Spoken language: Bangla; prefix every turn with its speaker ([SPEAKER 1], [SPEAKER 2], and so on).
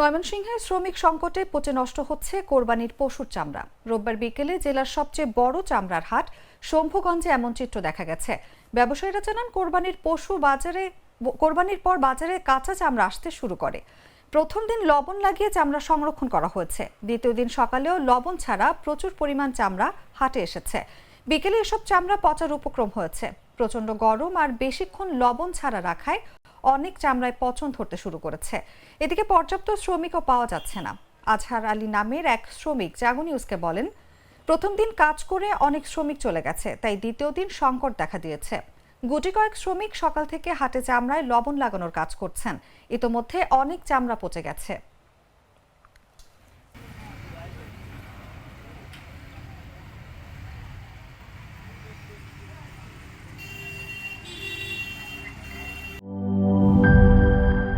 [SPEAKER 1] ময়মনসিংহে শ্রমিক সংকটে পচে নষ্ট হচ্ছে কোরবানির পশুর চামড়া। রোববার বিকেলে জেলার সবচেয়ে বড় চামড়ার হাট শম্ভুগঞ্জে এমন চিত্র দেখা গেছে। ব্যবসায়ীরা জানান, কোরবানির পশু বাজারে, কোরবানির পর বাজারে কাঁচা চামড়া আসতে শুরু করে। প্রথম দিন লবণ লাগিয়ে চামড়া সংরক্ষণ করা হয়েছে। দ্বিতীয় দিন সকালেও লবণ ছাড়া প্রচুর পরিমাণ চামড়া হাটে এসেছে। বিকেলে এসব চামড়া পচার উপক্রম হয়েছে। প্রচণ্ড গরম আর বেশিক্ষণ লবণ ছাড়া রাখায় অনেক চামড়ায় পচন ধরতে শুরু করেছে। এদিকে পর্যাপ্ত শ্রমিকও পাওয়া যাচ্ছে না। আজহার আলী নামের এক শ্রমিক জাগো নিউজকে বলেন, প্রথম দিন কাজ করে অনেক শ্রমিক চলে গেছে, তাই দ্বিতীয় দিন সংকট দেখা দিয়েছে। গুটি কয়েক শ্রমিক সকাল থেকে হাটে চামড়ায় লবণ লাগানোর কাজ করছেন। ইতোমধ্যে অনেক চামড়া পচে গেছে।